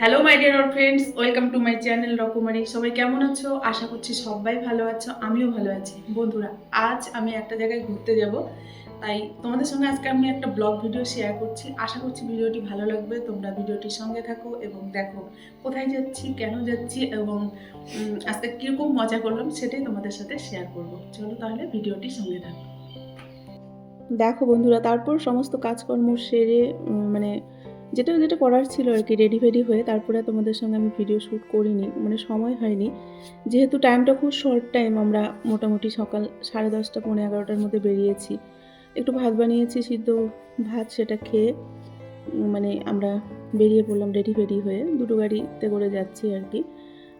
Hello my dear friends welcome to my channel Rokomari সবাই কেমন আছো? আশা করছি সবাই ভালো আছো, আমিও ভালো আছি। বন্ধুরা, আজ আমি একটা জায়গায় ঘুরতে যাব। তাই তোমাদের সঙ্গে আজকে আমি একটা ব্লগ ভিডিও শেয়ার করছি। আশা করছি ভিডিওটি ভালো লাগবে। তোমরা ভিডিওটির সঙ্গে থাকো এবং দেখো কোথায় যাচ্ছি, কেন যাচ্ছি এবং আজকে কীরকম মজা করলাম সেটাই তোমাদের সাথে শেয়ার করব। চলো তাহলে ভিডিওটির সঙ্গে থাকো। দেখো বন্ধুরা, তারপর সমস্ত কাজকর্ম সেরে মানে যেটা যেটা করার ছিল আর কি রেডি ফেডি হয়ে তারপরে তোমাদের সঙ্গে আমি ভিডিও শ্যুট করিনি মানে সময় হয়নি। যেহেতু টাইমটা খুব শর্ট টাইম আমরা মোটামুটি সকাল সাড়ে দশটা, পৌনে এগারোটার মধ্যে বেরিয়েছি। একটু ভাত বানিয়েছি, সিদ্ধ ভাত সেটা খেয়ে মানে আমরা বেরিয়ে পড়লাম রেডি ফেডি হয়ে। দুটো গাড়িতে করে যাচ্ছি আর কি।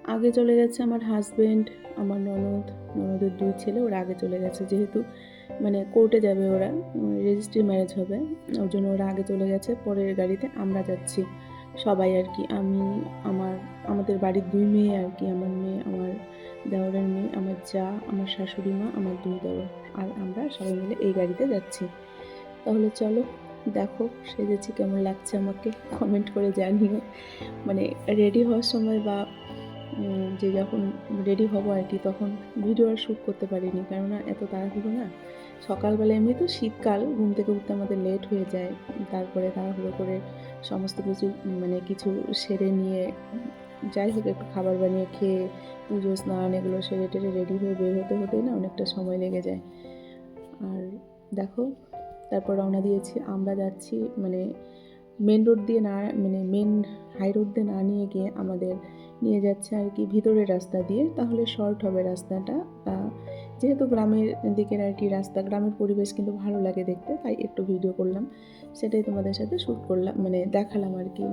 আগে চলে গেছে আমার হাজব্যান্ড আমার ননদ, ননদের দুই ছেলে, ওরা আগে চলে গেছে। যেহেতু মানে কোর্টে যাবে ওরা রেজিস্ট্রি ম্যারেজ হবে। ওর জন্য ওরা আগে চলে গেছে, পরের গাড়িতে আমরা যাচ্ছি। সবাই আর কি, আমি, আমার, আমাদের বাড়ির দুই মেয়ে আর কি, আমার মেয়ে, আমার দেওরের মেয়ে, আমার যা, আমার শাশুড়ি মা, আমার দুই দেওর। আর আমরা সবাই মিলে এই গাড়িতে যাচ্ছি। তাহলে চলো, দেখো সেজেছি কেমন লাগছে আমাকে কমেন্ট করে জানিও। মানে রেডি হওয়ার সময় বা যে যখন রেডি হব আর কি, তখন ভিডিও আর শ্যুট করতে পারিনি। কেননা এত তাড়াহুড়ো না। সকালবেলা এমনি তো শীতকাল, ঘুম থেকে উঠতে আমাদের লেট হয়ে যায়। তারপরে তাড়াহুড়ো করে সমস্ত কিছু মানে কিছু সেরে নিয়ে, যাই হোক একটু খাবার বানিয়ে খেয়ে, পুজো, স্নান এগুলো সেরে টেরে রেডি হয়ে বের হতে হতেই না অনেকটা সময় লেগে যায়। আর দেখো, তারপর রওনা দিয়েছি। আমরা যাচ্ছি মানে মেন রোড দিয়ে না মানে মেন হাই রোড দিয়ে না নিয়ে গিয়ে আমাদের নিয়ে যাচ্ছে আর কি ভিতরের রাস্তা দিয়ে। তাহলে শর্ট হবে রাস্তাটা। যেহেতু গ্রামের দিকের আর কি রাস্তা, গ্রামের পরিবেশ কিন্তু ভালো লাগে দেখতে, তাই একটু ভিডিও করলাম। সেটাই তোমাদের সাথে শ্যুট করলাম মানে দেখালাম আর কি।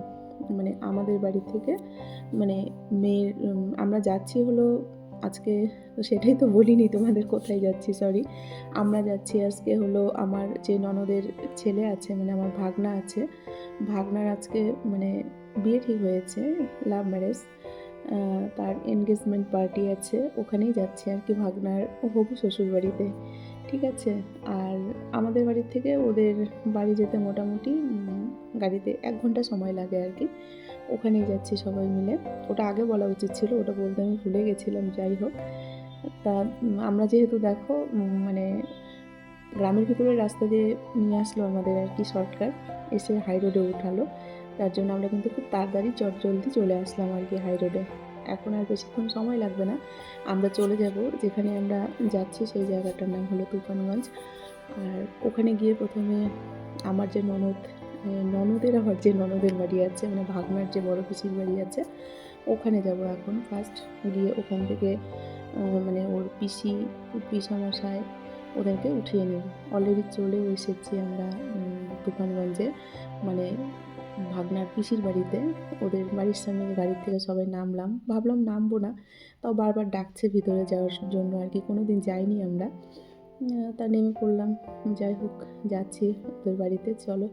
মানে আমাদের বাড়ি থেকে মানে মেয়ের আমরা যাচ্ছি হলো, আজকে তো সেটাই তো বলিনি তোমাদের কোথায় যাচ্ছি সরি আমরা যাচ্ছি আজকে হলো আমার যে ননদের ছেলে আছে মানে আমার ভাগনা আছে। ভাগনার আজকে মানে বিয়ে ঠিক হয়েছে লাভ ম্যারেজ তার এনগেজমেন্ট পার্টি আছে, ওখানেই যাচ্ছে আর কি ভাগনার হবু শ্বশুর বাড়িতে ঠিক আছে? আর আমাদের বাড়ির থেকে ওদের বাড়ি যেতে মোটামুটি গাড়িতে এক ঘণ্টা সময় লাগে আর কি। ওখানেই যাচ্ছি সবাই মিলে। ওটা আগে বলা উচিত ছিল, ওটা বলতে আমি ভুলে গেছিলাম, যাই হোক। তা আমরা যেহেতু দেখো মানে গ্রামের ভিতরে রাস্তা দিয়ে নিয়ে আসলো আমাদের আর কি শর্টকাট এসে হাই রোডে উঠালো। তার জন্য আমরা কিন্তু খুব তাড়াতাড়ি চট জলদি চলে আসলাম আর কি হাই রোডে এখন আর বেশিক্ষণ সময় লাগবে না। আমরা চলে যাব, যেখানে আমরা যাচ্ছি সেই জায়গাটার নাম হলো তুফানগঞ্জ। আর ওখানে গিয়ে প্রথমে আমার যে ননদ ননদের আবার যে ননদের বাড়ি আছে মানে ভাগনার যে বড় পিসির বাড়ি আছে, ওখানে যাব এখন ফার্স্ট গিয়ে ওখান থেকে মানে ওর পিসি, পিসামশাই ওদেরকে উঠিয়ে নেব। অলরেডি চলে এসেছি আমরা তুফানগঞ্জে। মানে ভাগনার পিসির বাড়িতে। ওদের বাড়ির সামনে গাড়ি থেকে সবাই নামলাম। ভাবলাম নামবো না, তাও বারবার ডাকছে ভিতরে যাওয়ার জন্য আর কি। কোনো দিন যাইনি আমরা। তা নেমে পড়লাম। যাই হোক, যাচ্ছি ওদের বাড়িতে। চলো,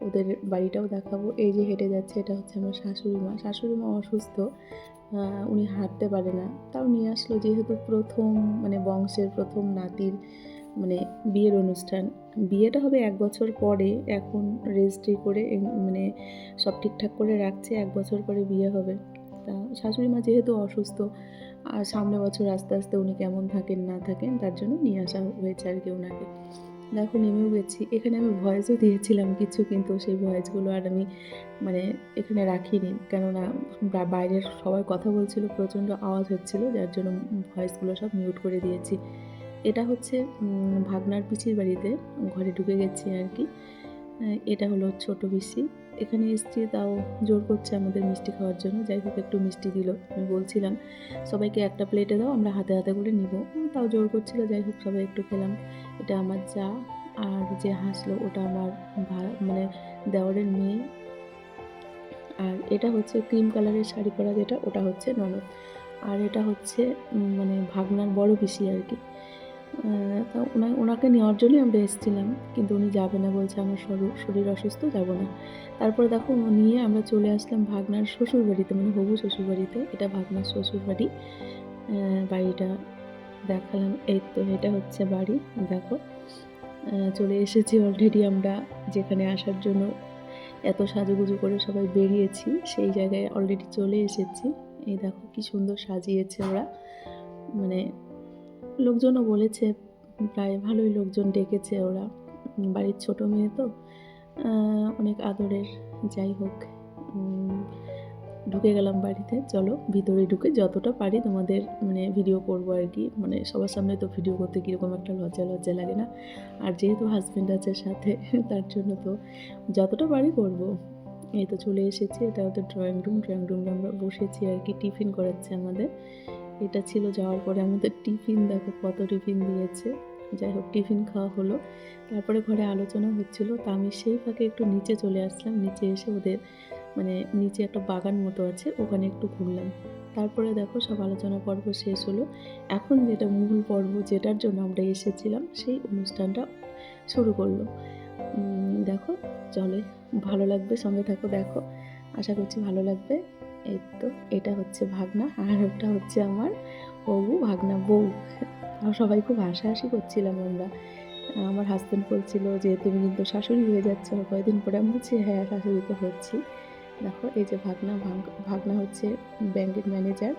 ওদের বাড়িটাও দেখাবো। এই যে হেঁটে যাচ্ছে, এটা হচ্ছে আমার শাশুড়ি মা। শাশুড়ি মা অসুস্থ। উনি হাঁটতে পারে না। তাও নিয়ে আসলো যেহেতু প্রথম মানে বংশের প্রথম নাতির মানে বিয়ের অনুষ্ঠান। বিয়েটা হবে এক বছর পরে, এখন রেজিস্ট্রি করে মানে সব ঠিকঠাক করে রাখছে, এক বছর পরে বিয়ে হবে। তা শাশুড়ি মা যেহেতু অসুস্থ, আর সামনে বছর আস্তে আস্তে উনি কেমন থাকেন, না থাকেন, তার জন্য নিয়ে আসা হয়েছে আর কি ওনাকে। দেখো, নেমেও গেছি। এখানে আমি ভয়েসও দিয়েছিলাম কিছু, কিন্তু সেই ভয়েসগুলো আর আমি মানে এখানে রাখিনি। কেননা বাইরের সবাই কথা বলছিল, প্রচণ্ড আওয়াজ হচ্ছিল, যার জন্য ভয়েসগুলো সব মিউট করে দিয়েছি। এটা হচ্ছে ভাগনার পিসির বাড়িতে ঘরে ঢুকে গেছি আর কি। এটা হলো ছোট পিসি। এখানে এসছি, তাও জোর করছে আমাদের মিষ্টি খাওয়ার জন্য। যাই হোক, একটু মিষ্টি দিল, আমি বলছিলাম, সবাইকে একটা প্লেটে দাও, আমরা হাতে হাতে করে নিব। তাও জোর করছিল, যাই হোক, সবাই একটু খেলাম। এটা আমার যা, আর যে হাসলো, ওটা আমার মানে দেওয়ারের মেয়ে। আর এটা হচ্ছে ক্রিম কালারের শাড়ি পরা যেটা, ওটা হচ্ছে ননদ। আর এটা হচ্ছে মানে ভাগনার বড় পিসি আর কি। তা ওনা ওনাকে নেওয়ার জন্যই আমরা এসেছিলাম, কিন্তু উনি যাবে না বলছে আমার শরীর শরীর অসুস্থ, যাব না। তারপরে দেখো, নিয়ে আমরা চলে আসলাম ভাগনার শ্বশুর বাড়িতে মানে হবু শ্বশুর বাড়িতে এটা ভাগনার শ্বশুর বাড়ি বাড়িটা দেখালাম, এই তো এটা হচ্ছে বাড়ি, দেখো। চলে এসেছি অলরেডি আমরা, যেখানে আসার জন্য এত সাজুগুজু করে সবাই বেরিয়েছি, সেই জায়গায় অলরেডি চলে এসেছি। এই দেখো, কি সুন্দর সাজিয়েছে ওরা মানে লোকজনও বলেছে, প্রায় ভালোই লোকজন ডেকেছে ওরা। বাড়ির ছোট মেয়ে তো। অনেক আদরের, যাই হোক। ঢুকে গেলাম বাড়িতে। চলো, ভিতরে ঢুকে যতটা পারি তোমাদের মানে ভিডিও করব আর কি। মানে সবার সামনে তো ভিডিও করতে কীরকম একটা লজ্জা লজ্জা লাগে না। আর যেহেতু হাজব্যান্ড আছে সাথে, তার জন্য তো যতটা পারি করব। এই তো চলে এসেছি, এটা হচ্ছে ড্রয়িং রুম ড্রয়িং রুমে আমরা বসেছি আর কি, টিফিন করাচ্ছে আমাদের। এটা ছিল যাওয়ার পরে আমাদের টিফিন, দেখো কত টিফিন দিয়েছে। যাই হোক, টিফিন খাওয়া হলো। তারপরে ঘরে আলোচনা হচ্ছিল। তা আমি সেই ফাঁকে একটু নিচে চলে আসলাম। নিচে এসে ওদের মানে নিচে একটা বাগান মতো আছে, ওখানে একটু ঘুরলাম। তারপরে দেখো সব আলোচনা পর্ব শেষ হলো। এখন যেটা মূল পর্ব যেটার জন্য আমরা এসেছিলাম, সেই অনুষ্ঠানটা শুরু করল। দেখো, চলে, ভালো লাগবে, সঙ্গে থাকো, দেখো। আশা করছি ভালো লাগবে। এই তো। এটা হচ্ছে ভাগনা, আর ওটা হচ্ছে আমার বউ, ভাগনা বউ। সবাই খুব হাসাহাসি করছিলাম আমরা। আমার হাজব্যান্ড বলছিল যে, তুমি কিন্তু শাশুড়ি হয়ে যাচ্ছ কয়েকদিন পরে? আমি বলছি হ্যাঁ শাশুড়ি তো হচ্ছি। দেখো, এই যে ভাগনা, ভাগ- ভাগনা হচ্ছে ব্যাংকের ম্যানেজার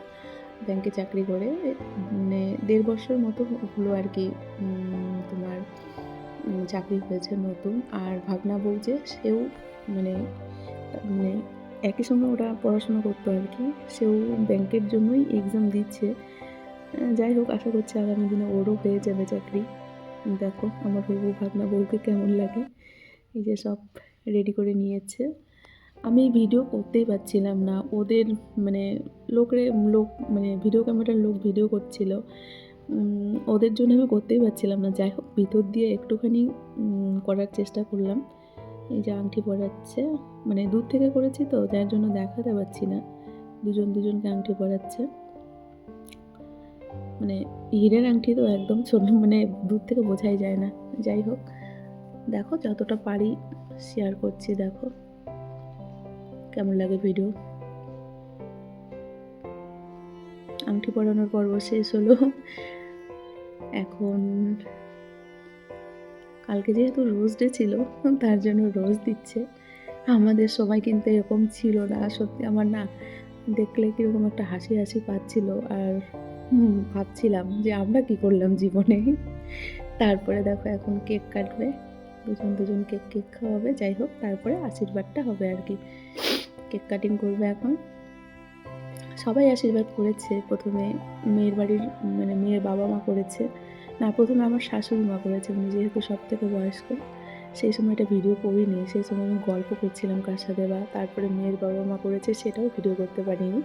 ব্যাংকে চাকরি করে। মানে দেড় বছর মতো হলো আর কি তোমার চাকরি হয়েছে নতুন। আর ভাগনা বউ যে, সেও মানে মানে একই সঙ্গে ওরা পড়াশোনা করতো আর কি। সেও ব্যাংকের জন্যই এক্সাম দিচ্ছে। যাই হোক, আশা করছি আগামী দিনে ওরও হয়ে যাবে চাকরি। দেখো, আমার হবু ভাগনা বউকে কেমন লাগে। এই যে সব রেডি করে নিয়েছে। আমি ভিডিও করতেই পারছিলাম না। ওদের মানে লোকরে লোক মানে ভিডিও ক্যামেরার লোক ভিডিও করছিল। ওদের জন্য আমি করতেই পারছিলাম না। যাই হোক, ভিতর দিয়ে একটুখানি করার চেষ্টা করলাম। এই যে আংটি পরাচ্ছে মানে দূর থেকে করেছি তো, যার জন্য দেখাতে পারছি না। দুজন দুজনকে আংটি পরাচ্ছে। মানে হীরের আংটি তো একদম ছোট মানে দূর থেকে বোঝাই যায় না। যাই হোক, দেখো যতটা পারি শেয়ার করছি, দেখো। কেমন লাগে ভিডিও আংটি পরানোর পর্ব শেষ হলো। এখন কালকে যেহেতু রোজ ডে ছিল, তার জন্য রোজ দিচ্ছে। আমাদের সবাই কিন্তু এরকম ছিল না, সত্যি আমার না দেখলে কীরকম একটা হাসি হাসি পাচ্ছিল। আর ভাবছিলাম যে আমরা কি করলাম জীবনে? তারপরে দেখো এখন কেক কাটবে, দুজন দুজন কেক কেক খাওয়াবে, যাই হোক, তারপরে আশীর্বাদটা হবে আর কি। কেক কাটিং করবে এখন। সবাই আশীর্বাদ করেছে, প্রথমে মেয়ের বাড়ির মানে মেয়ের বাবা মা করেছে। না, প্রথমে আমার শাশুড়ি মা করেছে, উনি যেহেতু সব থেকে বয়স্ক, সেই সময় এটা ভিডিও করিনি, সেই সময় আমি গল্প করছিলাম কার সাথে বা তারপরে মেয়ের বাবা মা করেছে, সেটাও ভিডিও করতে পারিনি।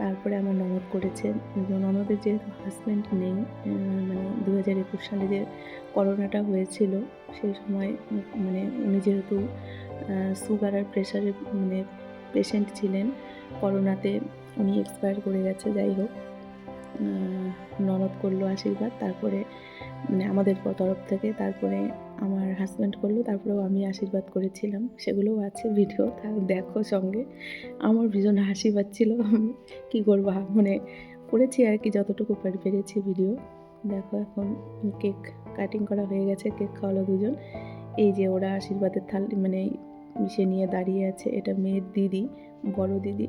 তারপরে আমার ননদ করেছে ননদের যেহেতু হাজব্যান্ড নেই মানে দু হাজার একুশ সালে যে করোনাটা হয়েছিল, সেই সময় মানে উনি যেহেতু সুগার আর প্রেশারের মানে পেশেন্ট ছিলেন, করোনাতে উনি এক্সপায়ার করে গেছে, যাই হোক। ননদ করল আশীর্বাদ, তারপরে মানে আমাদের তরফ থেকে, তারপরে আমার হাজব্যান্ড করল, তারপরেও আমি আশীর্বাদ করেছিলাম। সেগুলোও আছে ভিডিও তা দেখো সঙ্গে। আমার ভীষণ হাসি পাচ্ছিল কী করব মানে করেছি আর কি, যতটুকু পারি পেরেছি ভিডিও দেখো এখন কেক কাটিং করা হয়ে গেছে কেক খাওয়ালো দুজন। এই যে ওরা আশীর্বাদের থাল মানে মিশে নিয়ে দাঁড়িয়ে আছে, এটা মেয়ের দিদি, বড় দিদি।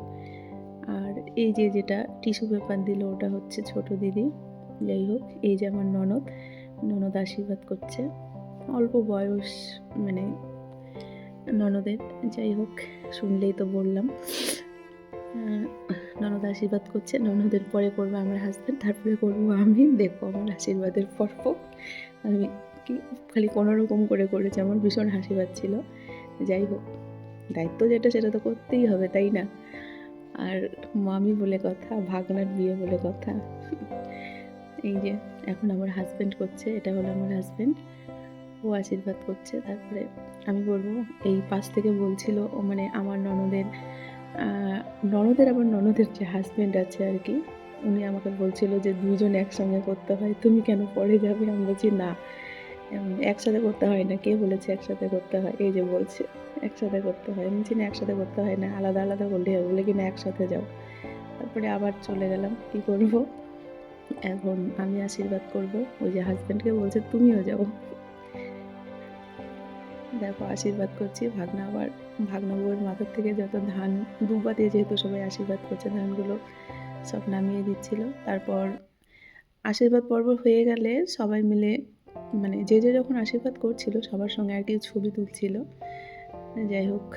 আর এই যে যেটা টিস্যু পেপার দিল, ওটা হচ্ছে ছোট দিদি। যাই হোক, এই যে আমার ননদ ননদ আশীর্বাদ করছে। অল্প বয়স মানে ননদের, যাই হোক, শুনলেই তো বললাম। ননদ আশীর্বাদ করছে, ননদের পরে করব আমার হাজব্যান্ড তারপরে করব আমি। দেখো আমার আশীর্বাদের পর্ব আমি কি, খালি কোনো রকম করে করেছি, আমার ভীষণ হাসি পাচ্ছিল যাই হোক, দায়িত্ব যেটা, সেটা তো করতেই হবে, তাই না? আর মামি বলে কথা, ভাগনার বিয়ে বলে কথা। এই যে, এখন আমার হাজব্যান্ড করছে, এটা হলো আমার হাজব্যান্ড ও আশীর্বাদ করছে, তারপরে আমি বলব, এই পাশ থেকে বলছিল মানে আমার ননদের ননদের আবার ননদের যে হাজব্যান্ড আছে আর কি, উনি আমাকে বলছিল যে দুজন একসঙ্গে করতে হয়, তুমি কেন পরে যাবে? আমি বলছি, না। একসাথে করতে হয় না। কে বলেছে একসাথে করতে হয়? এই যে বলছে, একসাথে করতে হয়। আমি বলছি না, একসাথে করতে হয় না, আলাদা আলাদা করলে হবে। বলে কি না, একসাথে যাও। তারপরে আবার চলে গেলাম। কি করব? এখন আমি আশীর্বাদ করব। ওই যে হাজব্যান্ডকে বলছে, তুমিও যাও। দেখো, আশীর্বাদ করছি। ভাগনা আবার, ভাগনা বউয়ের মাথার থেকে যত ধান, দুবা দিয়ে যেহেতু সবাই আশীর্বাদ করছে ধানগুলো, সব নামিয়ে দিচ্ছিল। তারপর আশীর্বাদ পর্ব হয়ে গেলে সবাই মিলে মানে যে যে যখন আশীর্বাদ করছিল, সবার সঙ্গে আর কি ছবি তুলছিল। যাই হোক,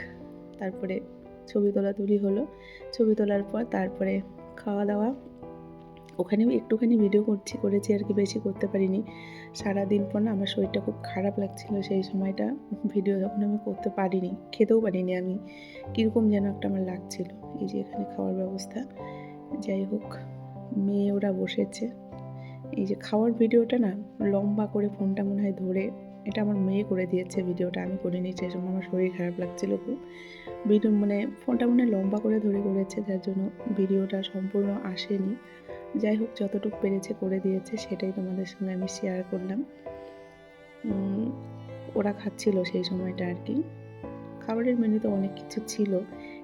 তারপরে ছবি তোলা তুলি হলো। ছবি তোলার পর তারপরে খাওয়া দাওয়া। ওখানে একটুখানি ভিডিও করছি, করেছি আর কি, বেশি করতে পারিনি। সারাদিন পর না আমার শরীরটা খুব খারাপ লাগছিল সেই সময়টা। ভিডিও যখন আমি করতে পারিনি, খেতেও পারিনি আমি। কীরকম যেন একটা আমার লাগছিল। এই যে এখানে খাওয়ার ব্যবস্থা। যাই হোক, মেয়ে ওরা বসেছে। এই যে খাওয়ার ভিডিওটা না লম্বা করে ফোনটা মনে হয় ধরে এটা আমার মেয়ে করে দিয়েছে ভিডিওটা, আমি করিনি সেই সময় আমার শরীর খারাপ লাগছিল খুব। ভিডিও মানে ফোনটা মনে লম্বা করে ধরে করেছে, যার জন্য ভিডিওটা সম্পূর্ণ আসেনি। যাই হোক, যতটুকু পেরেছে করে দিয়েছে সেটাই তোমাদের সঙ্গে আমি শেয়ার করলাম। ওরা খাচ্ছিল সেই সময়টা আর কি। খাবারের মেনুতে অনেক কিছু ছিল,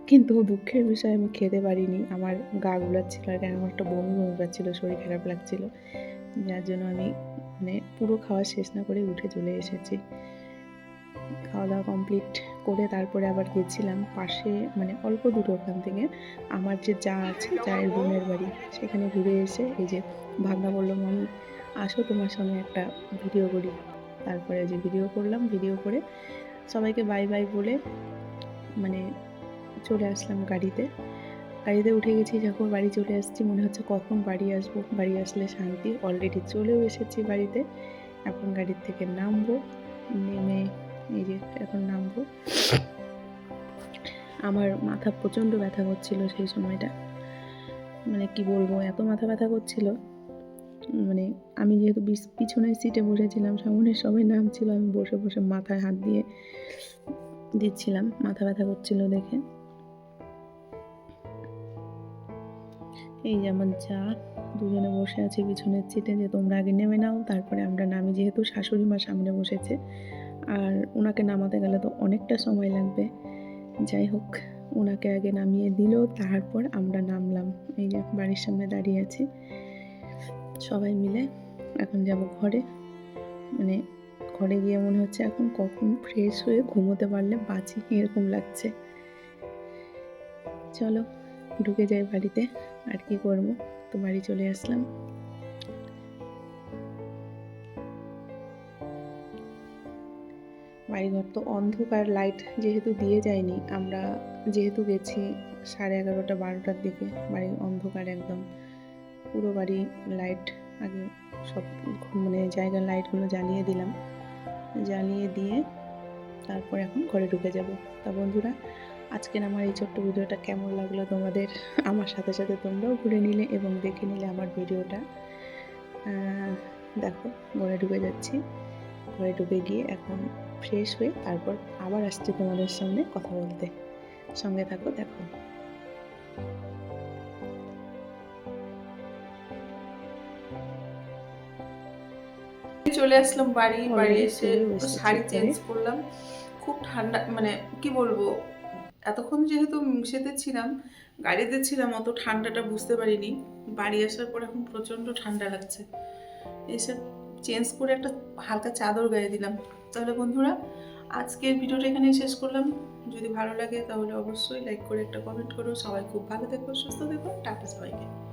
কিন্তু দুঃখের বিষয় আমি খেতে পারিনি। আমার গা গুলাচ্ছিল আর আমার একটা বমি বমি পাচ্ছিল, শরীর খারাপ লাগছিল। যার জন্য আমি মানে পুরো খাওয়া শেষ না করে উঠে চলে এসেছি। খাওয়া দাওয়া কমপ্লিট করে তারপরে আবার গেছিলাম পাশে মানে অল্প দূরে ওখান থেকে। আমার যে যা আছে যায়ের বোনের বাড়ি, সেখানে ঘুরে এসে এই যে ভাবনা বলল, মামি, আসো তোমার সঙ্গে একটা ভিডিও করি। তারপরে যে ভিডিও করলাম ভিডিও করে সবাইকে বাই বাই বলে মানে চলে আসলাম গাড়িতে। গাড়িতে উঠে গেছি, যখন বাড়ি চলে আসছি, মনে হচ্ছে কখন বাড়ি আসব। বাড়ি আসলে শান্তি অলরেডি চলেও এসেছি বাড়িতে। এখন গাড়ির থেকে নামবো, নেমে এই এখন নামবো। আমার মাথা প্রচণ্ড ব্যথা করছিল সেই সময়টা। মানে কি বলব, এত মাথা ব্যথা করছিল। মানে আমি যেহেতু পিছনের সিটে বসেছিলাম, সামনে সবাই নামছিল, আমি বসে বসে মাথায় হাত দিয়ে দিচ্ছিলাম, মাথা ব্যথা করছিল দেখে। এই যে আমার যা দুজনে বসে আছে পিছনের সিটে যে তোমরা আগে নেমে নাও, তারপরে আমরা নামি যেহেতু শাশুড়ি মা সামনে বসেছে। আর ওনাকে নামাতে গেলে তো অনেকটা সময় লাগবে। যাই হোক, ওনাকে আগে নামিয়ে দিল, তারপর আমরা নামলাম। এই যে বাড়ির সামনে দাঁড়িয়ে আছি। সবাই মিলে এখন যাব ঘরে। মানে ঘরে গিয়ে মনে হচ্ছে এখন কখন ফ্রেশ হয়ে ঘুমোতে পারলে বাঁচি, এরকম লাগছে। চলো, ঢুকে যাই বাড়িতে। আর কি করব? তো বাড়ি চলে আসলাম। বাড়িঘর তো অন্ধকার লাইট যেহেতু দিয়ে যায়নি, আমরা যেহেতু গেছি সাড়ে এগারোটা, বারোটার দিকে, বাড়ি অন্ধকার একদম। পুরো বাড়ি লাইট আগে সব মানে জায়গার লাইটগুলো জ্বালিয়ে দিলাম। জ্বালিয়ে দিয়ে তারপর এখন ঘরে ঢুকে যাব। তা বন্ধুরা আজকের আমার এই ছোট্ট ভিডিওটা কেমন লাগল তোমাদের? আমার সাথে সাথে তোমরাও ঘুরে নিলে এবং দেখে নিলে আমার ভিডিওটা। দেখো ঘরে ঢুকে যাচ্ছি। ঘরে ঢুকে গিয়ে এখন ফ্রেশ হয়ে তারপর আবার আসছি তোমাদের সামনে কথা বলতে। সঙ্গে থাকো দেখো। চলে আসলাম বাড়ি বাড়ি এসে শাড়ি চেঞ্জ করলাম। খুব ঠান্ডা মানে কি বলব? এতক্ষণ যেহেতু মিশেতে ছিলাম, গাড়িতে ছিলাম, অত ঠান্ডাটা বুঝতে পারিনি। বাড়ি আসার পর এখন প্রচণ্ড ঠান্ডা লাগছে। এসে চেঞ্জ করে একটা হালকা চাদর গায়ে দিলাম। তাহলে বন্ধুরা, আজকের ভিডিওটা এখানেই শেষ করলাম। যদি ভালো লাগে তাহলে অবশ্যই লাইক করে একটা কমেন্ট করো। সবাই খুব ভালো থেকো, সুস্থ থেকো, টাটা সবাইকে।